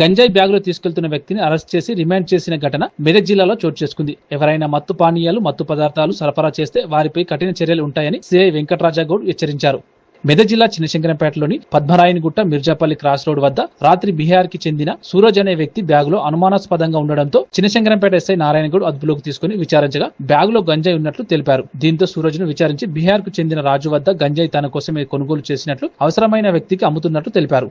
గంజాయి బ్యాగులో తీసుకెళ్తున్న వ్యక్తిని అరెస్ట్ చేసి రిమాండ్ చేసిన ఘటన మెదక్ జిల్లాలో చోటు చేసుకుంది. ఎవరైనా మత్తు పానీయాలు మత్తు పదార్థాలు సరఫరా చేస్తే వారిపై కఠిన చర్యలు ఉంటాయని సిఐ వెంకటరాజాగౌడ్ హెచ్చరించారు. మెదక్ జిల్లా చిన్నశంకరంపేటలోని పద్మరాయనగుట్ట మిర్జాపల్లి క్రాస్ రోడ్ వద్ద రాత్రి బీహార్కి చెందిన సూరజ్ అనే వ్యక్తి బ్యాగులో అనుమానాస్పదంగా ఉండడంతో చిన్నశంకరంపేట ఎస్ఐ నారాయణగౌడ్ అదుపులోకి తీసుకుని విచారించగా బ్యాగులో గంజాయి ఉన్నట్లు తెలిపారు. దీంతో సూరజ్ను విచారించి బీహార్కు చెందిన రాజు వద్ద గంజాయి తన కోసమే కొనుగోలు చేసినట్లు అవసరమైన వ్యక్తికి అమ్ముతున్నట్లు తెలిపారు.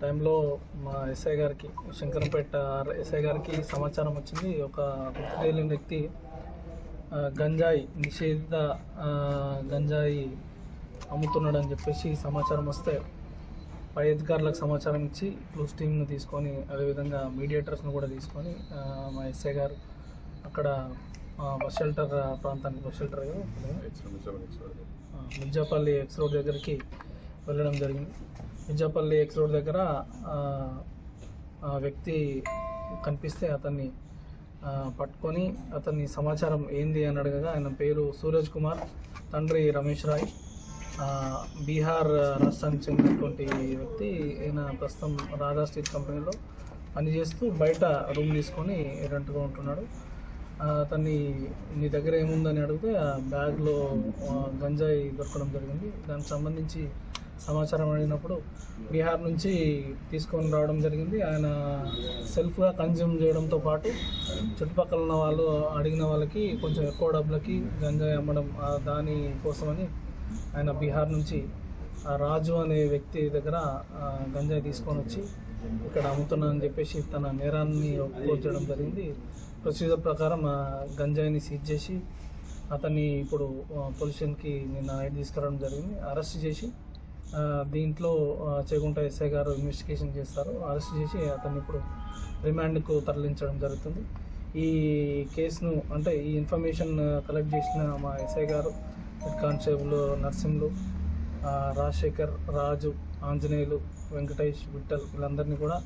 టైంలో మా ఎస్ఐ గారికి శంకరంపేట ఎస్ఐ గారికి సమాచారం వచ్చింది ఒక తెలియని వ్యక్తి గంజాయి నిషేధిత గంజాయి అమ్ముతున్నాడని చెప్పేసి సమాచారం వస్తే పై అధికారులకు సమాచారం ఇచ్చి క్లూస్ టీమ్ను తీసుకొని అదేవిధంగా మీడియేటర్స్ను కూడా తీసుకొని మా ఎస్ఐ గారు అక్కడ బస్ షెల్టర్ ప్రాంతానికి బస్ షెల్టర్ కదా? మిర్జాపల్లి ఎక్స్ రోడ్ దగ్గరికి వెళ్ళడం జరిగింది. విజయపల్లి ఎక్స్ రోడ్ దగ్గర ఆ, వ్యక్తి కనిపిస్తే అతన్ని పట్టుకొని అతన్ని సమాచారం ఏంది అని అడగగా ఆయన పేరు సూరజ్ కుమార్ తండ్రి రమేష్ రాయ్. బీహార్ రాష్ట్రానికి చెందినటువంటి వ్యక్తి ఈయన ప్రస్తుతం రాధా స్టీల్ కంపెనీలో పనిచేస్తూ బయట రూమ్ తీసుకొని రెంట్గా ఉంటున్నాడు. అతన్ని నీ దగ్గర ఏముందని అడిగితే ఆ బ్యాగ్లో గంజాయి దొరకడం జరిగింది. దానికి సంబంధించి సమాచారం అడిగినప్పుడు బీహార్ నుంచి తీసుకొని రావడం జరిగింది. ఆయన సెల్ఫ్గా కన్జ్యూమ్ చేయడంతో పాటు చుట్టుపక్కల ఉన్న వాళ్ళు అడిగిన వాళ్ళకి కొంచెం ఎక్కువ డబ్బులకి గంజాయి అమ్మడం దాని కోసమని ఆయన బీహార్ నుంచి రాజు అనే వ్యక్తి దగ్గర గంజాయి తీసుకొని వచ్చి ఇక్కడ అమ్ముతున్నానని చెప్పేసి తన నేరాన్ని ఒప్పుకోవడం జరిగింది. ప్రొసీజర్ ప్రకారం ఆ గంజాయిని సీజ్ చేసి అతన్ని ఇప్పుడు పొల్యూషన్కి నిన్న నైట్ తీసుకురావడం జరిగింది. అరెస్ట్ చేసి దీంట్లో చేగుంట ఎస్ఐ గారు ఇన్వెస్టిగేషన్ చేస్తారు. అరెస్ట్ చేసి అతన్ని ఇప్పుడు రిమాండ్కు తరలించడం జరుగుతుంది. ఈ కేసును అంటే ఈ ఇన్ఫర్మేషన్ కలెక్ట్ చేసిన మా ఎస్ఐ గారు హెడ్ కానిస్టేబుల్ నర్సింగ్లు రాజశేఖర్ రాజు ఆంజనేయులు వెంకటేష్ విఠల్ వీళ్ళందరినీ కూడా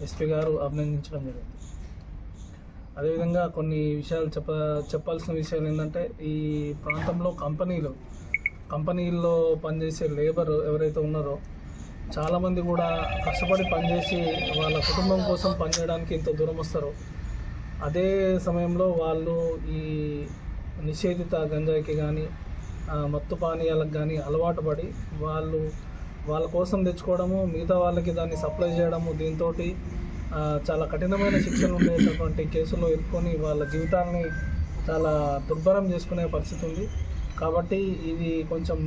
ఎస్పీ గారు అభినందించడం జరిగింది. అదేవిధంగా కొన్ని విషయాలు చెప్ప చెప్పాల్సిన విషయాలు ఏంటంటే ఈ ప్రాంతంలో కంపెనీలు కంపెనీల్లో పనిచేసే లేబర్ ఎవరైతే ఉన్నారో చాలామంది కూడా కష్టపడి పనిచేసి వాళ్ళ కుటుంబం కోసం పనిచేయడానికి ఇంత దూరం వస్తారో అదే సమయంలో వాళ్ళు ఈ నిషేధిత గంజాయికి కానీ మత్తు పానీయాలకు కానీ అలవాటు పడి వాళ్ళు వాళ్ళ కోసం తెచ్చుకోవడము మిగతా వాళ్ళకి దాన్ని సప్లై చేయడము దీంతో చాలా కఠినమైన శిక్షలు ఉండేటటువంటి కేసులో ఎదుర్కొని వాళ్ళ జీవితాన్ని చాలా దుర్భరం చేసుకునే పరిస్థితి ఉంది. కాబట్టి ఇది కొంచెం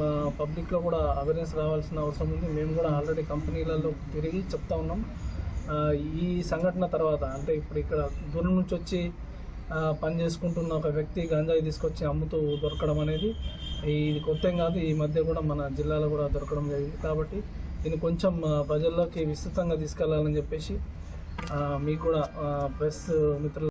పబ్లిక్లో కూడా అవేర్నెస్ రావాల్సిన అవసరం ఉంది. మేము కూడా ఆల్రెడీ కంపెనీలలో తిరిగి చెప్తా ఉన్నాం. ఈ సంఘటన తర్వాత అంటే ఇప్పుడు ఇక్కడ దూరం నుంచి వచ్చి పని చేసుకుంటున్న ఒక వ్యక్తి గంజాయి తీసుకొచ్చి అమ్ముతూ దొరకడం అనేది ఇది కొత్త కాదు ఈ మధ్య కూడా మన జిల్లాలో కూడా దొరకడం జరిగింది. కాబట్టి దీన్ని కొంచెం ప్రజల్లోకి విస్తృతంగా తీసుకెళ్ళాలని చెప్పేసి మీకు కూడా ప్రెస్ మిత్రులు